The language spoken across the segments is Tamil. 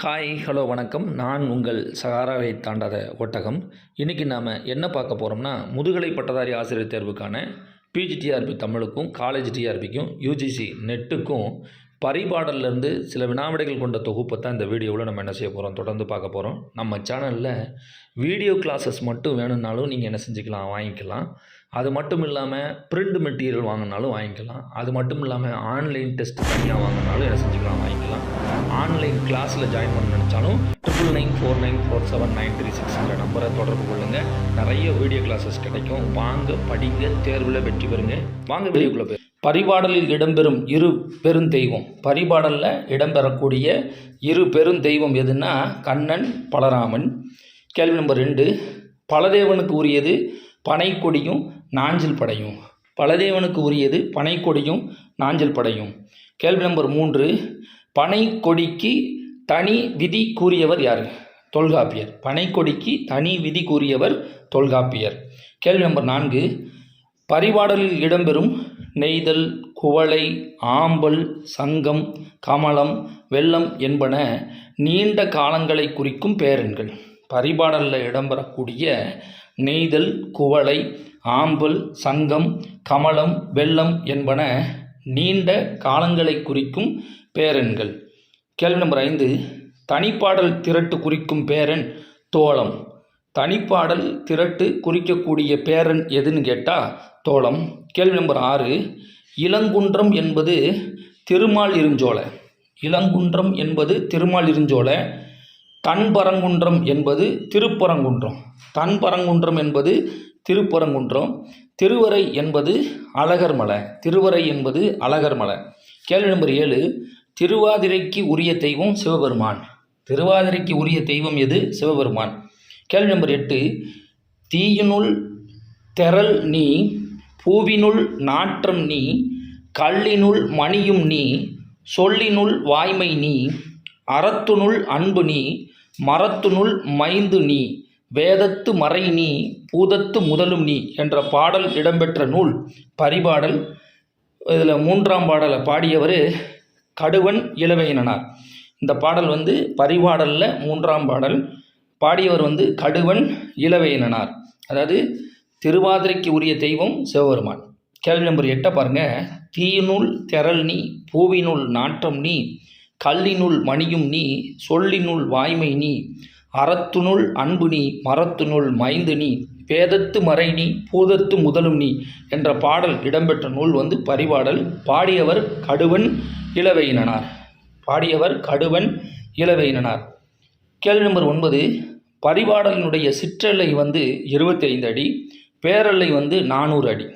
ஹாய் ஹலோ வணக்கம். நான் உங்கள் சகாராவை தாண்டாத ஒட்டகம். இன்றைக்கி நாம் என்ன பார்க்க போகிறோம்னா முதுகலை பட்டதாரி ஆசிரியர் தேர்வுக்கான பிஜிடிஆர்பி தமிழுக்கும் காலேஜ் டிஆர்பிக்கும் யூஜிசி நெட்டுக்கும் பரிபாடல்லேருந்து சில வினாவிடைகள் கொண்ட தொகுப்பை தான் இந்த வீடியோவில் நம்ம என்ன செய்ய போகிறோம் தொடர்ந்து பார்க்க போகிறோம் நம்ம சேனலில் வீடியோ கிளாஸஸ் மட்டும் வேணும்னாலும் நீங்கள் என்ன செஞ்சுக்கலாம் வாங்கிக்கலாம். அது மட்டும் இல்லாமல் பிரிண்ட் மெட்டீரியல் வாங்கினாலும் வாங்கிக்கலாம். அது மட்டும் இல்லாமல் ஆன்லைன் டெஸ்ட் தனியாக வாங்கினாலும் என்ன செஞ்சுக்கலாம்? வாங்கிக்கலாம். ஆன்லைன் கிளாஸில் ஜாயின் பண்ண நினச்சாலும் triple nine four nine four seven nine three சிக்ஸ்ங்கிற நம்பரை தொடர்பு கொள்ளுங்கள் நிறைய வீடியோ கிளாஸஸ் கிடைக்கும். வாங்க படிங்க தேர்வில் வெற்றி பெறுங்க. வாங்க வீடியோக்குள்ளே போய். பரிபாடலில் இடம்பெறும் இரு பெருந்தெய்வம் பரிபாடலில் இடம்பெறக்கூடிய இரு பெருந்தெய்வம் எதுன்னா கண்ணன் பலராமன். கேள்வி நம்பர் ரெண்டு. பலதேவனுக்கு உரியது பனைக்கொடியும் நாஞ்சில் படையும். பலதேவனுக்கு உரியது பனைக்கொடியும் நாஞ்சில் படையும். கேள்வி நம்பர் மூன்று பனைக்கொடிக்கு தனி விதி கூறியவர் யார்? தொல்காப்பியர். பனைக்கொடிக்கு தனி விதி கூறியவர் தொல்காப்பியர். கேள்வி நம்பர் நான்கு பரிபாடலில் இடம்பெறும் நெய்தல் குவளை ஆம்பல் சங்கம் கமலம் வெள்ளம் என்பன நீண்ட காலங்களை குறிக்கும் பேரன்கள். பரிபாடலில் இடம்பெறக்கூடிய நெய்தல் குவளை ஆம்பல் சங்கம் கமலம் வெள்ளம் என்பன நீண்ட காலங்களை குறிக்கும் பேரன்கள். கேள்வி நம்பர் ஐந்து. தனிப்பாடல் திரட்டு குறிக்கும் பேரன் தோளம். தனிப்பாடல் திரட்டு குறிக்கக்கூடிய பேரன் எதுன்னு கேட்டால் தோளம். கேள்வி நம்பர் ஆறு. இளங்குன்றம் என்பது திருமால் இருஞ்சோலை. இளங்குன்றம் என்பது திருமால் இருஞ்சோலை. தன்பரங்குன்றம் என்பது திருப்பரங்குன்றம். தன்பரங்குன்றம் என்பது திருப்பரங்குன்றம். திருவரை என்பது அழகர்மலை திருவரை என்பது அழகர் மலை. கேள்வி நம்பர் ஏழு திருவாதிரைக்கு உரிய தெய்வம் சிவபெருமான். திருவாதிரைக்கு உரிய தெய்வம் எது? சிவபெருமான். கேள்வி நம்பர் எட்டு தீயினுள் தெரல் நீ பூவினுள் நாற்றம் நீ கல்லினுள் மணியும் நீ சொல்லினுள் வாய்மை நீ அறத்துனுள் அன்பு நீ மரத்துனுள் மைந்து நீ. வேதத்து மறை நீ பூதத்து முதலும் நீ என்ற பாடல் இடம்பெற்ற நூல் பரிபாடல். இதில் மூன்றாம் பாடலை பாடியவர் கடுவன் இளவையினார் இந்த பாடல் வந்து பரிபாடலில் மூன்றாம் பாடல். பாடியவர் வந்து கடுவன் இளவையினார் அதாவது திருவாதிரைக்கு உரிய தெய்வம் சிவபெருமான். கேள்வி நம்பர் எட்டை பாருங்கள் தீயினுள் திரள் நீ பூவினுள் நாற்றம் நீ கல்லினுள் மணியும் நீ சொல்லினுள் வாய்மை நீ அறத்துனுள் அன்பு நீ மரத்துனுள் மைந்து நீ வேதத்து மறை நீ பூதத்து முதலும் நீ என்ற பாடல் இடம்பெற்ற நூல் வந்து பரிபாடல். பாடியவர் கடுவன் இளவையினார் பாடியவர் கடுவன் இளவையினார் கேள்வி நம்பர் ஒன்பது. பரிபாடலினுடைய சிற்றெல்லை வந்து இருபத்தி ஐந்து அடி பேரல்லை வந்து நானூறு அடி.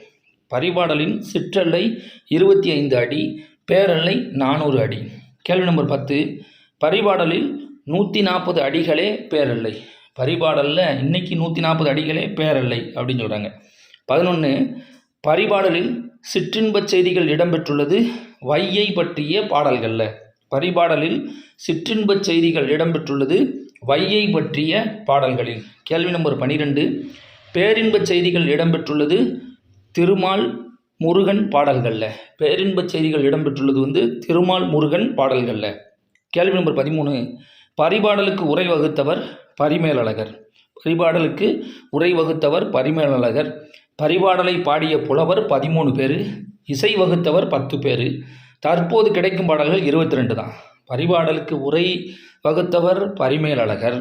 பரிபாடலின் சிற்றெல்லை இருபத்தி ஐந்து அடி பேரல்லை நானூறு அடி. கேள்வி நம்பர் பத்து. பரிபாடலில் நூற்றி நாற்பது அடிகளே பேரல்லை. பரிபாடலில் இன்னைக்கு நூற்றி நாற்பது அடிகளே பேரல்லை அப்படின்னு சொல்கிறாங்க பதினொன்று பரிபாடலில் சிற்றின்பச் செய்திகள் இடம்பெற்றுள்ளது வையை பற்றிய பாடல்களில். பரிபாடலில் சிற்றின்பச் செய்திகள் இடம்பெற்றுள்ளது வையை பற்றிய பாடல்களில். கேள்வி நம்பர் பன்னிரெண்டு பேரின்பச் செய்திகள் இடம்பெற்றுள்ளது திருமால் முருகன் பாடல்களில். பேரின்பச் செய்திகள் இடம்பெற்றுள்ளது வந்து திருமால் முருகன் பாடல்களில். கேள்வி நம்பர் பதிமூணு பரிபாடலுக்கு உரை வகுத்தவர் பரிமேலழகர். பரிபாடலுக்கு உரை வகுத்தவர் பரிமேலழகர். பரிபாடலை பாடிய புலவர் பதிமூணு பேர் இசை வகுத்தவர் பத்து பேர். தற்போது கிடைக்கும் பாடல்கள் இருபத்தி ரெண்டு தான். பரிபாடலுக்கு உரை வகுத்தவர் பரிமேலழகர்.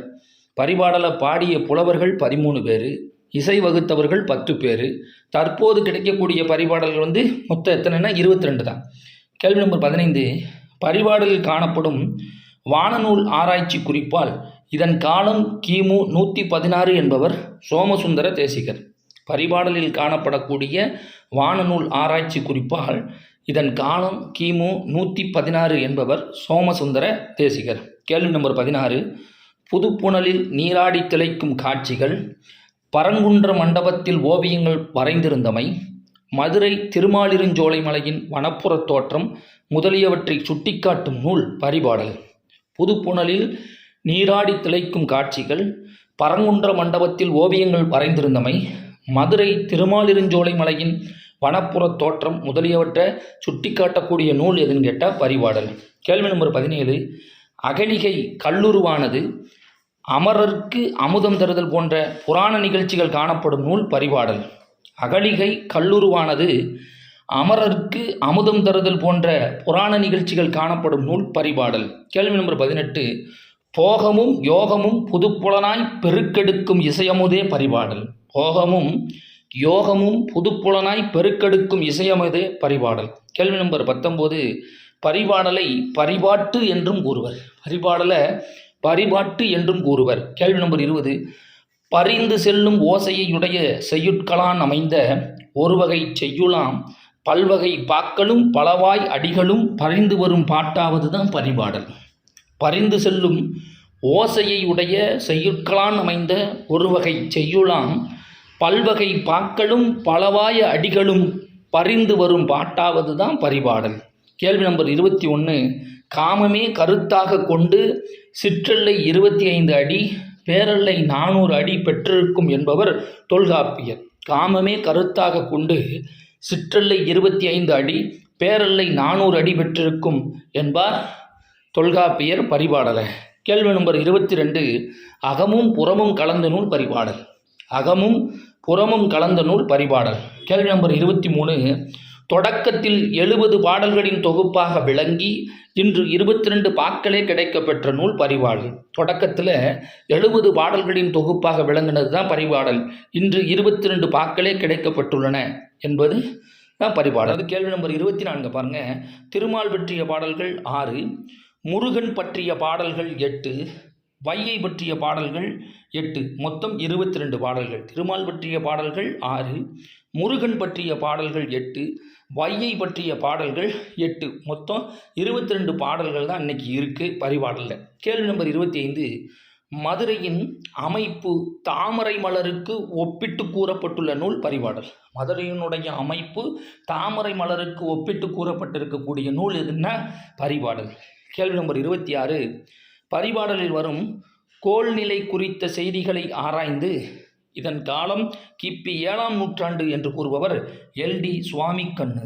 பரிபாடலை பாடிய புலவர்கள் பதிமூணு பேர் இசை வகுத்தவர்கள் பத்து பேர். தற்போது கிடைக்கக்கூடிய பரிபாடல்கள் வந்து மொத்தம் எத்தனைன்னா இருபத்தி ரெண்டு தான். கேள்வி நம்பர் பதினைந்து பரிபாடலில் காணப்படும் வானநூல் ஆராய்ச்சி குறிப்பால் இதன் காலம் கிமு நூற்றி பதினாறு என்பவர் சோமசுந்தர தேசிகர். பரிபாடலில் காணப்படக்கூடிய வானநூல் ஆராய்ச்சி குறிப்பால் இதன் காலம் கிமு நூற்றி பதினாறு என்பவர் சோமசுந்தர தேசிகர். கேள்வி நம்பர் பதினாறு. புதுப்புணலில் நீராடி திளைக்கும் காட்சிகள் பரங்குன்ற மண்டபத்தில் ஓவியங்கள் வரைந்திருந்தமை மதுரை திருமாலிருஞ்சோலை மலையின் வனப்புறத் தோற்றம் முதலியவற்றை சுட்டிக்காட்டும் நூல் பரிபாடல். புதுப்புணலில் நீராடி திளைக்கும் காட்சிகள் பரங்குன்ற மண்டபத்தில் ஓவியங்கள் வரைந்திருந்தமை மதுரை திருமாலிருஞ்சோலை மலையின் வனப்புறத் தோற்றம் முதலியவற்றை சுட்டிக்காட்டக்கூடிய நூல் எதுன்னு கேட்டால் பரிபாடல் கேள்வி நம்பர் பதினேழு அகலிகை கல்லுருவானது அமரர்க்கு அமுதம் தருதல் போன்ற புராண நிகழ்ச்சிகள் காணப்படும் நூல் பரிபாடல் அகலிகை கல்லுருவானது அமரர்க்கு அமுதம் தருதல் போன்ற புராண நிகழ்ச்சிகள் காணப்படும் நூல் பரிபாடல். கேள்வி நம்பர் பதினெட்டு போகமும் யோகமும் புதுப்புலனாய் பெருக்கெடுக்கும் இசையமுதே பரிபாடல். போகமும் யோகமும் புதுப்புலனாய் பெருக்கெடுக்கும் இசையமுதே பரிபாடல். கேள்வி நம்பர் பத்தொம்போது பரிபாடலை பரிபாட்டு என்றும் கூறுவர். பரிபாடலை பரிபாட்டு என்றும் கூறுவர். கேள்வி நம்பர் இருபது பரிந்து செல்லும் ஓசையுடைய செய்யுட்களான் அமைந்த ஒரு வகை செய்யுளாம் பல்வகை பாக்களும் பலவாய் அடிகளும் பரிந்து வரும் பாட்டாவது தான் பரிபாடல். பரிந்து செல்லும் ஓசையை உடைய செய்யுட்களான் அமைந்த ஒரு வகை செய்யுளாம். பல்வகை பாக்களும் பலவாய அடிகளும் பரிந்து வரும் பாட்டாவது தான் பரிபாடல். கேள்வி நம்பர் இருபத்தி ஒன்று காமமே கருத்தாக கொண்டு சிற்றெல்லை இருபத்தி ஐந்து அடி பேரல்லை நானூறு அடி பெற்றிருக்கும் என்பவர் தொல்காப்பியர். காமமே கருத்தாக கொண்டு சிற்றல்லை இருபத்தி ஐந்து அடி பேரல்லை நானூறு அடி பெற்றிருக்கும் என்பார் தொல்காப்பியர் பரிபாடல கேள்வி நம்பர் இருபத்தி ரெண்டு அகமும் புறமும் கலந்த நூல் பரிபாடல். அகமும் புறமும் கலந்த நூல் பரிபாடல். கேள்வி நம்பர் இருபத்தி மூணு தொடக்கத்தில் எழுபது பாடல்களின் தொகுப்பாக விளங்கி இன்று இருபத்தி ரெண்டு பாக்களே கிடைக்கப்பெற்ற நூல் பரிவாடல் தொடக்கத்தில் எழுபது பாடல்களின் தொகுப்பாக விளங்கினது தான் பரிபாடல் இன்று இருபத்தி ரெண்டு பாக்களே கிடைக்கப்பட்டுள்ளன என்பது தான் பரிபாடல் அது கேள்வி நம்பர் இருபத்தி நான்கு பாருங்க. திருமால் பற்றிய பாடல்கள் ஆறு முருகன் பற்றிய பாடல்கள் எட்டு வையை பற்றிய பாடல்கள் எட்டு. மொத்தம் இருபத்தி ரெண்டு பாடல்கள். திருமால் பற்றிய பாடல்கள் ஆறு முருகன் பற்றிய பாடல்கள் எட்டு வையை பற்றிய பாடல்கள் எட்டு. மொத்தம் இருபத்தி ரெண்டு பாடல்கள் தான் இன்னைக்கு இருக்குது பரிபாடலில். கேள்வி நம்பர் இருபத்தி ஐந்து மதுரையின் அமைப்பு தாமரை மலருக்கு ஒப்பிட்டு கூறப்பட்டுள்ள நூல் பரிபாடல். மதுரையினுடைய அமைப்பு தாமரை மலருக்கு ஒப்பிட்டு கூறப்பட்டிருக்கக்கூடிய நூல் எதுன்னா பரிபாடல். கேள்வி நம்பர் இருபத்தி ஆறு பரிபாடலில் வரும் கோள்நிலை குறித்த செய்திகளை ஆராய்ந்து இதன் காலம் கிபி ஏழாம் நூற்றாண்டு என்று கூறுபவர் எல்டி சுவாமிக்கண்ணு.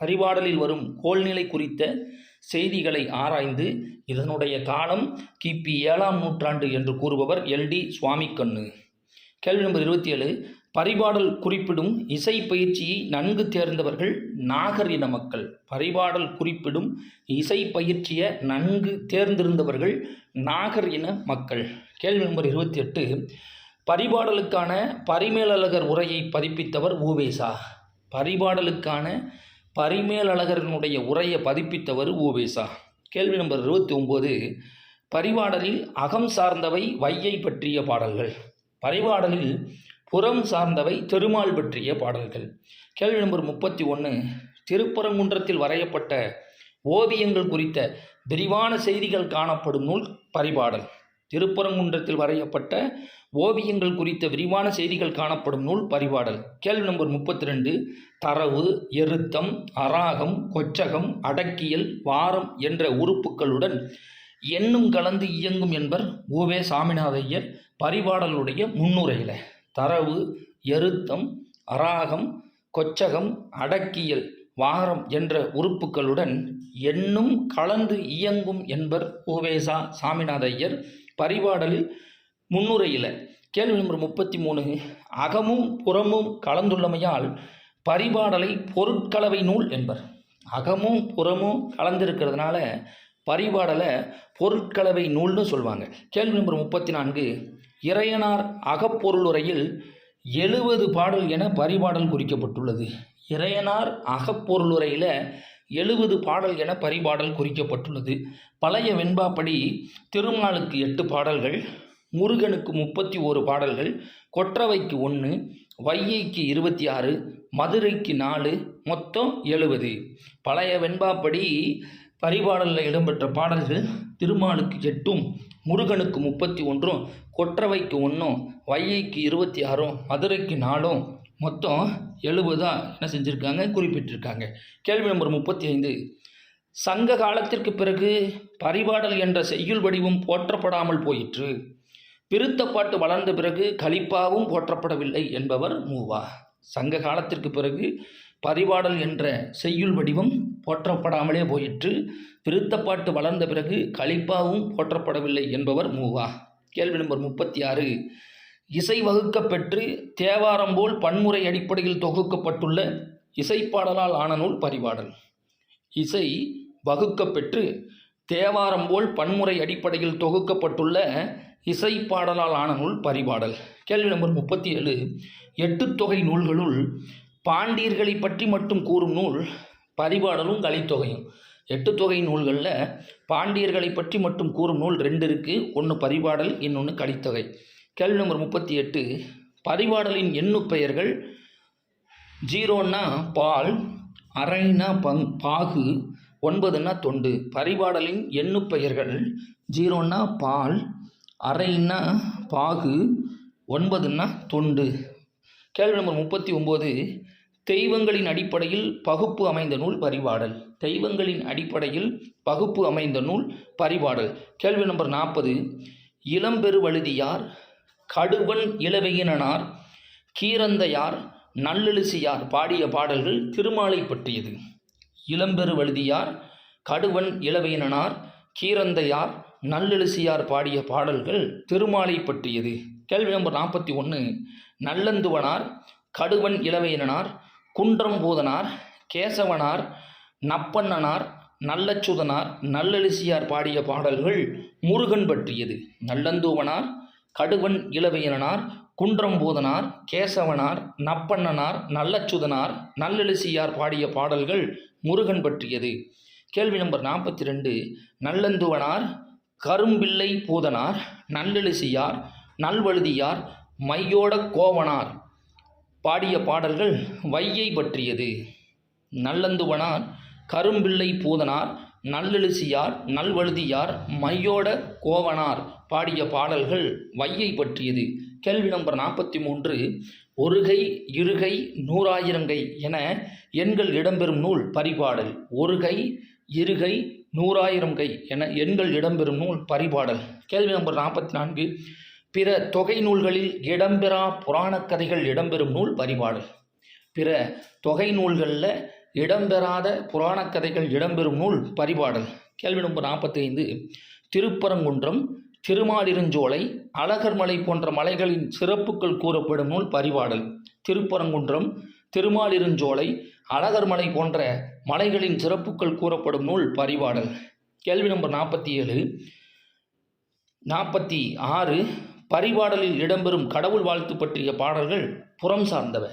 பரிபாடலில் வரும் கோல்நிலை குறித்த செய்திகளை ஆராய்ந்து இதனுடைய காலம் கிபி ஏழாம் நூற்றாண்டு என்று கூறுபவர் எல்டி சுவாமிக்கண்ணு. கேள்வி நம்பர் இருபத்தி ஏழு பரிபாடல் குறிப்பிடும் இசை பயிற்சியை நன்கு தேர்ந்தவர்கள் நாகர் இன மக்கள். பரிபாடல் குறிப்பிடும் இசை பயிற்சியை நன்கு தேர்ந்திருந்தவர்கள் நாகர் இன மக்கள். கேள்வி நம்பர் இருபத்தி எட்டு பரிபாடலுக்கான பரிமேலழகர் உரையை பதிப்பித்தவர் ஊவேசா பரிபாடலுக்கான பரிமேலழகரனுடைய உரையை பதிப்பித்தவர் ஊவேசா கேள்வி நம்பர் இருபத்தி ஒம்பது பரிபாடலில் அகம் சார்ந்தவை வையை பற்றிய பாடல்கள். பரிபாடலில் புறம் சார்ந்தவை திருமால் பற்றிய பாடல்கள். கேள்வி நம்பர் முப்பத்தி ஒன்று திருப்பரங்குன்றத்தில் வரையப்பட்ட ஓவியங்கள் குறித்த விரிவான செய்திகள் காணப்படும் நூல் பரிபாடல். திருப்பரங்குன்றத்தில் வரையப்பட்ட ஓவியங்கள் குறித்த விரிவான செய்திகள் காணப்படும் நூல் பரிபாடல் கேள்வி நம்பர் முப்பத்தி ரெண்டு தரவு எருத்தம் அராகம் கொச்சகம் அடக்கியல் வாரம் என்ற உறுப்புகளுடன் எண்ணும் கலந்து இயங்கும் என்பர் ஓவே சாமிநாதையர் பரிபாடலுடைய முன்னுரையில். தரவு எருத்தம் அராகம் கொச்சகம் அடக்கியல் வாரம் என்ற உறுப்புகளுடன் எண்ணும் கலந்து இயங்கும் என்பர் ஓவேசா சாமிநாதையர் பரிபாடலில் முன்னுரையில் கேள்வி நம்பர் முப்பத்தி மூணு அகமும் புறமும் கலந்துள்ளமையால் பரிபாடலை பொருட்கலவை நூல் என்பர். அகமும் புறமும் கலந்திருக்கிறதுனால பரிபாடலை பொருட்கலவை நூல்னு சொல்லுவாங்க கேள்வி நம்பர் முப்பத்தி நான்கு இறையனார் அகப்பொருளுரையில் எழுபது பாடல் என பரிபாடல் குறிக்கப்பட்டுள்ளது. இறையனார் அகப்பொருளுரையில் எழுபது பாடல் என பரிபாடல் குறிக்கப்பட்டுள்ளது. பழைய வெண்பாப்படி திருமாலுக்கு எட்டு பாடல்கள் முருகனுக்கு முப்பத்தி ஓரு பாடல்கள் கொற்றவைக்கு ஒன்று வையைக்கு இருபத்தி ஆறு மதுரைக்கு நாலு மொத்தம் எழுபது. பழைய வெண்பாப்படி பரிபாடலில் இடம்பெற்ற பாடல்கள் திருமாலுக்கு எட்டும் முருகனுக்கு முப்பத்தி ஒன்றும் கொற்றவைக்கு ஒன்றும் வையைக்கு இருபத்தி ஆறும் மதுரைக்கு நாலும் மொத்தம் எழுபதாக என்ன செஞ்சுருக்காங்க குறிப்பிட்டிருக்காங்க. கேள்வி நம்பர் முப்பத்தி ஐந்து சங்க காலத்திற்கு பிறகு பரிபாடல் என்ற செய்யுள் வடிவம் போற்றப்படாமல் போயிற்று. பிருத்தப்பாட்டு வளர்ந்த பிறகு கலிப்பாவும் போற்றப்படவில்லை என்பவர் மூவா. சங்க காலத்திற்கு பிறகு பரிபாடல் என்ற செய்யுள் வடிவம் போற்றப்படாமலே போயிற்று. விருத்தப்பாட்டு வளர்ந்த பிறகு கலிப்பாவும் போற்றப்படவில்லை என்பவர் மூவா. கேள்வி நம்பர் முப்பத்தி ஆறு. இசை வகுக்கப்பெற்று தேவாரம் போல் பன்முறை அடிப்படையில் தொகுக்கப்பட்டுள்ள இசைப்பாடலால் ஆன நூல் பரிபாடல். இசை வகுக்கப் பெற்று தேவாரம் போல் பன்முறை அடிப்படையில் தொகுக்கப்பட்டுள்ள இசைப்பாடலால் ஆன நூல் பரிபாடல். கேள்வி நம்பர் முப்பத்தி ஏழு எட்டு தொகை நூல்களுள் பாண்டியர்களை பற்றி மட்டும் கூறும் நூல் பரிபாடலும் கலித்தொகையும். எட்டு தொகை நூல்களில் பாண்டியர்களை பற்றி மட்டும் கூறும் நூல் ரெண்டு இருக்குது ஒன்று பரிபாடல் இன்னொன்று கலித்தொகை. கேள்வி நம்பர் முப்பத்தி எட்டு. பரிவாடலின் எண்ணு பெயர்கள் ஜீரோன்னா பால் அரைனா பங் பாகு ஒன்பதுன்னா தொண்டு. பரிபாடலின் எண்ணு பெயர்கள் ஜீரோன்னா பால் அரைன்னா பாகு ஒன்பதுன்னா தொண்டு. கேள்வி நம்பர் முப்பத்தி ஒம்பது. தெய்வங்களின் அடிப்படையில் பகுப்பு அமைந்த நூல் பரிபாடல் தெய்வங்களின் அடிப்படையில் பகுப்பு அமைந்த நூல் பரிபாடல் கேள்வி நம்பர் நாற்பது. இளம்பெருவழுதியார் கடுவன் இளவையினார் கீரந்தையார் நல்லெழுசியார் பாடிய பாடல்கள் திருமாலை பற்றியது. இளம்பெருவழுதியார் கடுவன் இளவையினார் கீரந்தையார் நல்லெழுசியார் பாடிய பாடல்கள் திருமாலை பற்றியது. கேள்வி நம்பர் நாற்பத்தி ஒன்று நல்லந்துவனார் கடுவன் இளவையினார் குன்றம்பூதனார் கேசவனார் நப்பண்ணனார் நல்லச்சுதனார் நல்லெழுசியார் பாடிய பாடல்கள் முருகன் பற்றியது. நல்லந்தூவனார் கடுவன் இளவையனார் குன்றம்போதனார் கேசவனார் நப்பண்ணனார் நல்லச்சுதனார் நல்லெழுசியார் பாடிய பாடல்கள் முருகன் பற்றியது. கேள்வி நம்பர் நாற்பத்தி ரெண்டு நல்லந்துவனார் கரும்பிள்ளை பூதனார் நல்லெழுசியார் நல்வழுதியார் மையோட கோவனார் பாடிய பாடல்கள் வையை பற்றியது. நல்லந்துவனார் கரும்பிள்ளை பூதனார் நல்லெழுசியார் நல்வழுதியார் மையோட கோவனார் பாடிய பாடல்கள் வையை பற்றியது. கேள்வி நம்பர் நாற்பத்தி மூன்று ஒருகை இருகை நூறாயிரங்கை என எண்கள் இடம்பெறும் நூல் பரிபாடல். ஒருகை இருகை நூறாயிரம் கை என எண்கள் இடம்பெறும் நூல் பரிபாடல். கேள்வி நம்பர் நாற்பத்தி நான்கு பிற தொகை நூல்களில் இடம்பெறா புராணக் கதைகள் இடம்பெறும் நூல் பரிபாடல். பிற தொகை நூல்களில் இடம்பெறாத புராணக் கதைகள் இடம்பெறும் நூல் பரிபாடல். கேள்வி நம்பர் நாற்பத்தைந்து திருப்பரங்குன்றம் திருமாலிருஞ்சோலை அழகர்மலை போன்ற மலைகளின் சிறப்புகள் கூறப்படும் நூல் பரிபாடல். திருப்பரங்குன்றம் திருமாலிருஞ்சோலை அழகர்மலை போன்ற மலைகளின் சிறப்புகள் கூறப்படும் நூல் பரிபாடல். கேள்வி நம்பர் நாற்பத்தி ஏழு நாற்பத்தி ஆறு. பரிபாடலில் இடம்பெறும் கடவுள் வாழ்த்து பற்றிய பாடல்கள் புறம் சார்ந்தவை.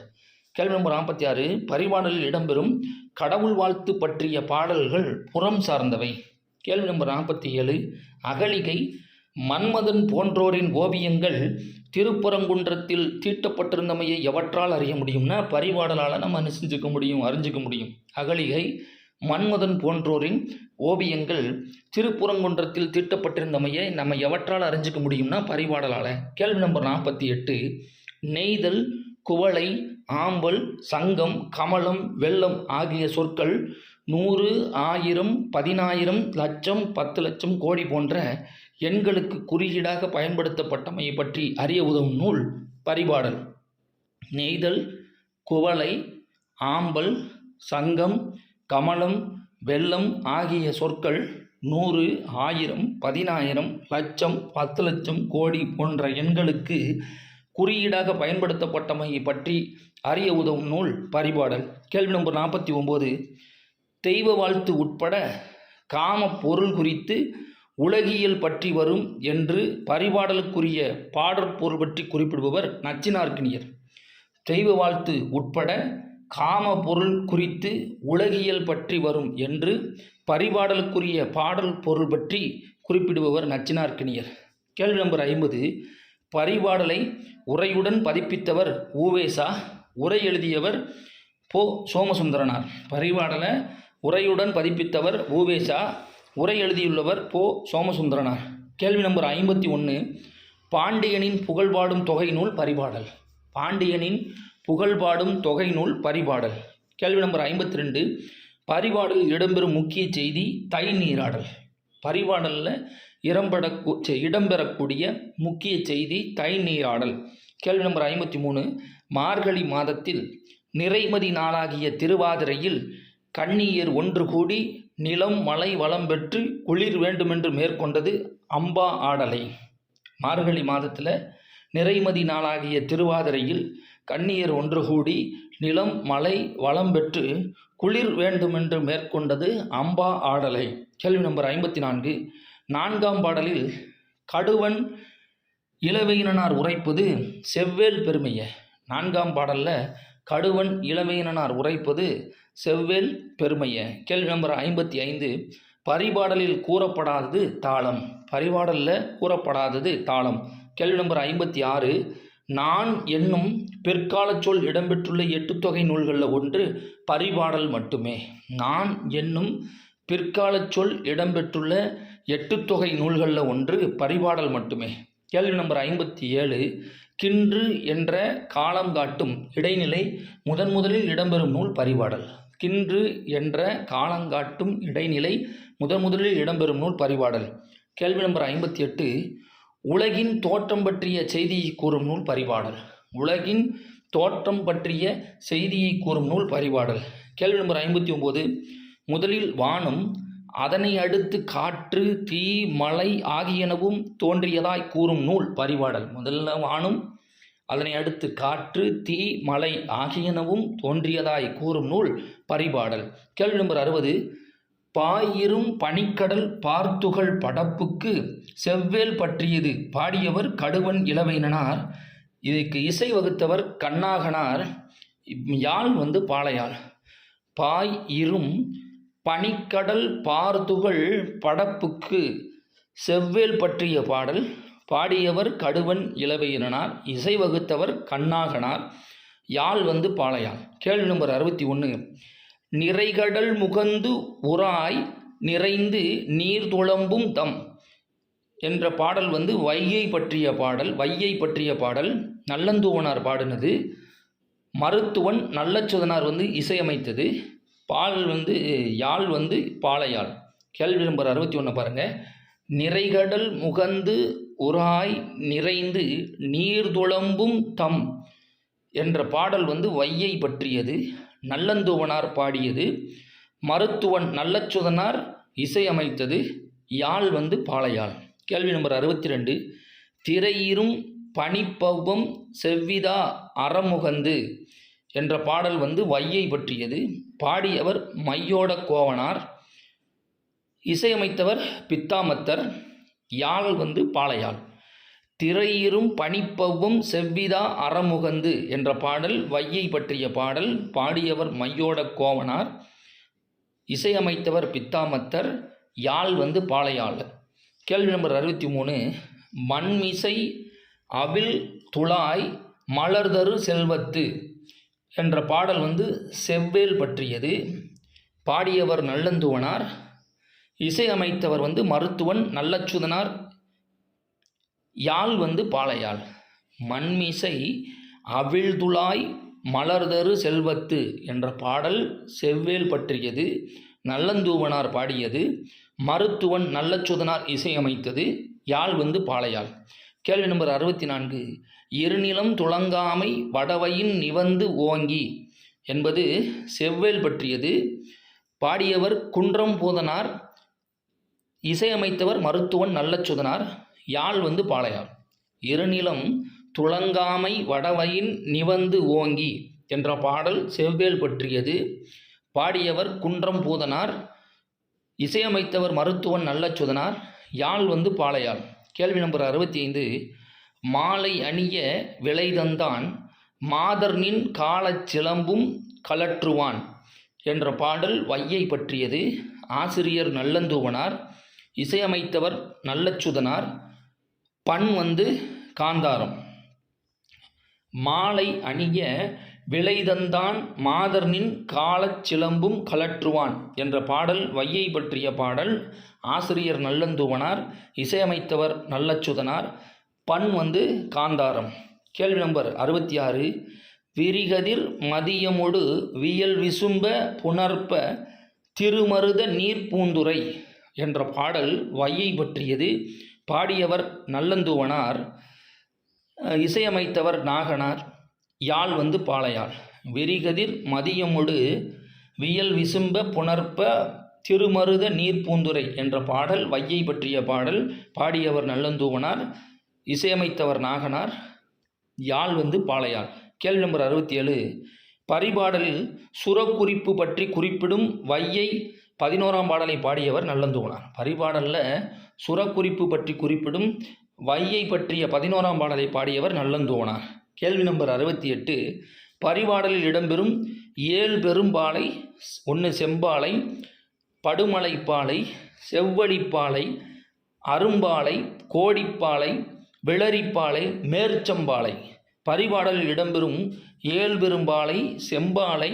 கேள்வி நம்பர் நாற்பத்தி ஆறு. பரிபாடலில் இடம்பெறும் கடவுள் வாழ்த்து பற்றிய பாடல்கள் புறம் சார்ந்தவை. கேள்வி நம்பர் நாற்பத்தி ஏழு அகலிகை மன்மதன் போன்றோரின் ஓவியங்கள் திருப்பரங்குன்றத்தில் தீட்டப்பட்டிருந்தமையை எவற்றால் அறிய முடியும்னா பரிவாடலால் நம்ம அனுசரிச்சுக்க முடியும் அறிஞ்சிக்க முடியும். அகலிகை மன்மதன் போன்றோரின் ஓவியங்கள் திருப்புறங்குன்றத்தில் தீட்டப்பட்டிருந்தமையை நம்ம எவற்றால் அறிஞ்சிக்க முடியும்னா பரிவாடலால் கேள்வி நம்பர் நாற்பத்தி எட்டு. நெய்தல் குவளை ஆம்பல் சங்கம் கமலம் வெள்ளம் ஆகிய சொற்கள் நூறு ஆயிரம் பதினாயிரம் லட்சம் பத்து லட்சம் கோடி போன்ற எண்களுக்கு குறியீடாக பயன்படுத்தப்பட்டமை பற்றி அறிய உதவும் நூல் பரிபாடல். நெய்தல் குவளை ஆம்பல் சங்கம் கமலம் வெள்ளம் ஆகிய சொற்கள் நூறு ஆயிரம் பதினாயிரம் லட்சம் பத்து லட்சம் கோடி போன்ற எண்களுக்கு குறியீடாக பயன்படுத்தப்பட்டமையை பற்றி அறிய உதவும் நூல் பரிபாடல். கேள்வி நம்பர் நாற்பத்தி ஒம்பது. தெய்வ வாழ்த்து உட்பட காம பொருள் குறித்து உலகியல் பற்றி வரும் என்று பரிபாடலுக்குரிய பாடற்பொருள் பற்றி குறிப்பிடுபவர் நச்சினார்க்கினியர். தெய்வ வாழ்த்து உட்பட காம பொருள் குறித்து உலகியல் பற்றி வரும் என்று பரிபாடலுக்குரிய பாடல் பொருள் பற்றி குறிப்பிடுபவர் நச்சினார்க்கினியர். கேள்வி நம்பர் ஐம்பது. பரிபாடலை உரையுடன் பதிப்பித்தவர் ஊவேசா உரை எழுதியவர் போ சோமசுந்தரனார். பரிபாடலை உரையுடன் பதிப்பித்தவர் ஊவேசா உரை எழுதியுள்ளவர் போ. சோமசுந்தரனார். கேள்வி நம்பர் ஐம்பத்தி ஒன்று பாண்டியனின் புகழ்பாடும் தொகை நூல் பரிபாடல். பாண்டியனின் புகழ்பாடும் தொகை நூல் பரிபாடல். கேள்வி நம்பர் ஐம்பத்தி ரெண்டு பரிபாடலில் இடம்பெறும் முக்கிய செய்தி தை நீராடல். பரிபாடலில் இடம்பெற இடம்பெறக்கூடிய முக்கிய செய்தி தை நீராடல். கேள்வி நம்பர் ஐம்பத்தி மூணு மார்கழி மாதத்தில் நிறைமதி நாளாகிய திருவாதிரையில் கன்னியர் ஒன்று கூடி நிலம் மலை வளம் பெற்று குளிர் வேண்டுமென்று மேற்கொண்டது அம்பா ஆடலை. மார்கழி மாதத்தில் நிறைமதி நாளாகிய திருவாதிரையில் கன்னியர் ஒன்று கூடி நிலம் மலை வளம் பெற்று குளிர் வேண்டுமென்று மேற்கொண்டது அம்பா ஆடலை. கேள்வி நம்பர் ஐம்பத்தி நான்கு நான்காம் பாடலில் கடுவன் இளவையினார் உரைப்பது செவ்வேல் பெருமைய. நான்காம் பாடலில் கடுவன் இளவையினார் உரைப்பது செவ்வேல் பெருமைய. கேள்வி நம்பர் ஐம்பத்தி ஐந்து. பரிபாடலில் கூறப்படாதது தாளம். பரிபாடலில் கூறப்படாதது தாளம். கேள்வி நம்பர் ஐம்பத்தி ஆறு. நான் என்னும் பிற்காலச் சொல் இடம்பெற்றுள்ள எட்டு தொகை நூல்களில் ஒன்று பரிபாடல் மட்டுமே. நான் என்னும் பிற்காலச் சொல் இடம்பெற்றுள்ள எட்டு தொகை நூல்களில் ஒன்று பரிபாடல் மட்டுமே. கேள்வி நம்பர் ஐம்பத்தி ஏழு. கின்று என்ற காலம் காட்டும் இடைநிலை முதன் முதலில் இடம்பெறும் நூல் பரிபாடல். கின்று என்ற காலங்காட்டும் இடைநிலை முதன் முதலில் இடம்பெறும் நூல் பரிபாடல். கேள்வி நம்பர் ஐம்பத்தி எட்டு உலகின் தோற்றம் பற்றிய செய்தியை கூறும் நூல் பரிபாடல். உலகின் தோற்றம் பற்றிய செய்தியை கூறும் நூல் பரிபாடல். கேள்வி நம்பர் ஐம்பத்தி ஒம்பது முதலில் வானம் அதனை அடுத்து காற்று தீ மலை ஆகியனவும் தோன்றியதாய் கூறும் நூல் பரிபாடல். முதல்ல வானம் அதனை அடுத்து காற்று தீ மலை ஆகியனவும் தோன்றியதாய் கூறும் நூல் பரிபாடல். கேள்வி நம்பர் அறுபது. பாயிரும் பனிக்கடல் பார்த்துகள் படப்புக்கு செவ்வேல் பற்றியது. பாடியவர் கடுவன் இளவைனனார். இதுக்கு இசை வகுத்தவர் கண்ணாகனார். யாழ் வந்து பாளையாள் பாய் இரும் பனிக்கடல் பார்த்துகள் படப்புக்கு செவ்வேல் பற்றிய பாடல். பாடியவர் கடுவன் இளவையினார் இசை வகுத்தவர் கண்ணாகனார் யாழ் வந்து பாளையாள் கேள்வி நம்பர் அறுபத்தி ஒன்று நிறைகடல் முகந்து உராய் நிறைந்து நீர் துளம்பும் தம் என்ற பாடல் வந்து வையை பற்றிய பாடல் வையை பற்றிய பாடல். நல்லந்தூவனார் பாடினது. மருத்துவன் நல்லச்சுதனார் வந்து இசையமைத்தது. பால் வந்து யாழ் வந்து பாளையாள் கேள்வி நம்பர் அறுபத்தி ஒன்று பாருங்கள் நிறைகடல் முகந்து உராய் நிறைந்து நீர்துளம்பும் தம் என்ற பாடல் வந்து வையை பற்றியது நல்லந்துவனார் பாடியது மருத்துவன் நல்லச்சுதனார் இசையமைத்தது யாழ் வந்து பாளையாள். கேள்வி நம்பர் அறுபத்தி ரெண்டு திரையிரும் பனிப்பவ்வம் செவ்விதா அறமுகந்து என்ற பாடல் வந்து வையை பற்றியது. பாடியவர் மையோட கோவனார். இசையமைத்தவர் பித்தாமத்தர். யாழ் வந்து பாளையாள் திரையிரும் பனிப்பவ்வும் செவ்விதா அறமுகந்து என்ற பாடல் வையை பற்றிய பாடல் பாடியவர் மையோட கோவனார் இசையமைத்தவர் பித்தாமத்தர் யாழ் வந்து பாளையாள் கேள்வி நம்பர் அறுபத்தி மூணு மண்மிசை அவில் துளாய் மலர்தரு செல்வத்து என்ற பாடல் வந்து செவ்வேல் பற்றியது. பாடியவர் நல்லந்துவனார் இசையமைத்தவர் வந்து மருத்துவன் நல்லச்சுதனார் யாழ் வந்து பாளையாள் மண்மிசை அவிழ்துளாய் மலர்தரு செல்வத்து என்ற பாடல் செவ்வேல் பற்றியது நல்லந்தூவனார் பாடியது மருத்துவன் நல்லச்சுதனார் இசையமைத்தது யாழ் வந்து பாளையாள் கேள்வி நம்பர் அறுபத்தி நான்கு இருநிலம் துளங்காமை வடவையின் நிவந்து ஓங்கி என்பது செவ்வேல் பற்றியது. பாடியவர் குன்றம் போதனார் இசையமைத்தவர் மருத்துவன் நல்லச்சுதனார் யாழ் வந்து பாளையார். இருநிலம் துளங்காமை வடவையின் நிவந்து ஓங்கி என்ற பாடல் செவ்வேல் பற்றியது. பாடியவர் குன்றம் பூதனார் இசையமைத்தவர் மருத்துவன் நல்லச்சுதனார் யாழ் வந்து பாளையாள் கேள்வி நம்பர் அறுபத்தி ஐந்து மாலை அணிய விளைதந்தான் மாதர்னின் காலச் சிலம்பும் கலற்றுவான் என்ற பாடல் வையை பற்றியது. ஆசிரியர் நல்லந்தூவனார் இசையமைத்தவர் நல்லச்சுதனார். பண் வந்து காந்தாரம். மாலை அணிய விளைதந்தான் மாதர்னின் காலச் சிலம்பும் கலற்றுவான் என்ற பாடல் வையை பற்றிய பாடல் ஆசிரியர் நல்லந்துவனார் இசையமைத்தவர் நல்லச்சுதனார் பண் வந்து காந்தாரம். கேள்வி நம்பர் அறுபத்தி ஆறு விரிகதிர் மதியமொடு வியல் விசும்ப புணர்ப்ப திருமருத நீர்ப்பூந்துரை என்ற பாடல் வையை பற்றியது. பாடியவர் நல்லந்துவனார் இசையமைத்தவர் நாகனார் யாழ் வந்து பாளையாள் வெறிகதிர் மதியமொடு வியல் விசும்ப புணர்ப்ப திருமருத நீர்ப்பூந்துரை என்ற பாடல் வையை பற்றிய பாடல். பாடியவர் நல்லந்தூவனார் இசையமைத்தவர் நாகனார் யாழ் வந்து பாளையாள் கேள்வி நம்பர் அறுபத்தி ஏழு. பரிபாடலில் சுரக்குறிப்பு பற்றி குறிப்பிடும் வையை பதினோராம் பாடலை பாடியவர் நல்லந்தூனார் பரிபாடலில் சுரக்குறிப்பு பற்றி குறிப்பிடும் வையை பற்றிய பதினோராம் பாடலை பாடியவர் நல்லந்தூவனார். கேள்வி நம்பர் அறுபத்தி எட்டு பரிபாடலில் இடம்பெறும் ஏழு பெரும்பாலை ஒன்று செம்பாலை படுமலைப்பாலை செவ்வழிப்பாலை அரும்பாலை கோடிப்பாலை விளரிப்பாலை மேற்சம்பாலை. பரிபாடலில் இடம்பெறும் ஏழு பெரும்பாலை செம்பாலை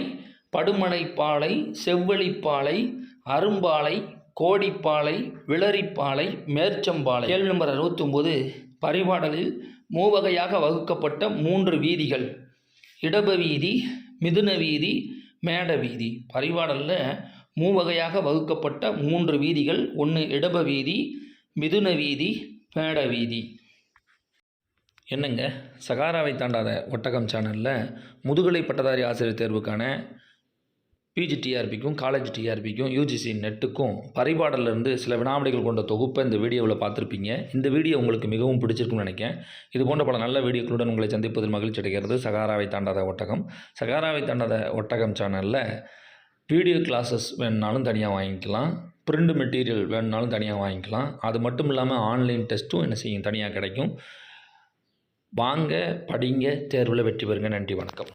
படுமலைப்பாலை செவ்வழிப்பாலை அரும்பாலை கோடிப்பாலை விளரிப்பாலை மேற்சம்பாலை. கேள்வி நம்பர் அறுபத்தொம்போது பரிபாடலில் மூவகையாக வகுக்கப்பட்ட மூன்று வீதிகள். இடப வீதி மிதுன வீதி மேட வீதி. பரிபாடலில் மூவகையாக வகுக்கப்பட்ட மூன்று வீதிகள். ஒன்று இடப வீதி மிதுன வீதி மேட வீதி. என்னங்க? சகாராவை தாண்டாத ஒட்டகம் சேனலில் முதுகலை பட்டதாரி ஆசிரியர் தேர்வுக்கான பிஜி டிஆர்பிக்கும் காலேஜ் டிஆர்பிக்கும் யூஜிசி நெட்டுக்கும் பரிபாடலிருந்து சில வினாவிடைகள் கொண்ட தொகுப்பை இந்த வீடியோவில் பார்த்துருப்பீங்க. இந்த வீடியோ உங்களுக்கு மிகவும் பிடிச்சிருக்கும்னு நினைக்கிறேன். இது போன்ற பல நல்ல வீடியோக்களுடன் உங்களை சந்திப்பதில் மகிழ்ச்சி அடைகிறது சகாராவை தாண்டாத ஒட்டகம். சகாராவை தாண்டாத ஒட்டகம் சேனலில் வீடியோ கிளாஸஸ் வேணுனாலும் தனியாக வாங்கிக்கலாம். பிரிண்ட் மெட்டீரியல் வேணுனாலும் தனியாக வாங்கிக்கலாம். அது மட்டும் இல்லாமல் ஆன்லைன் டெஸ்ட்டும் என்ன செய்யும்? தனியாக கிடைக்கும். வாங்க படிங்க தேர்வில் வெற்றி பெறுங்க. நன்றி வணக்கம்.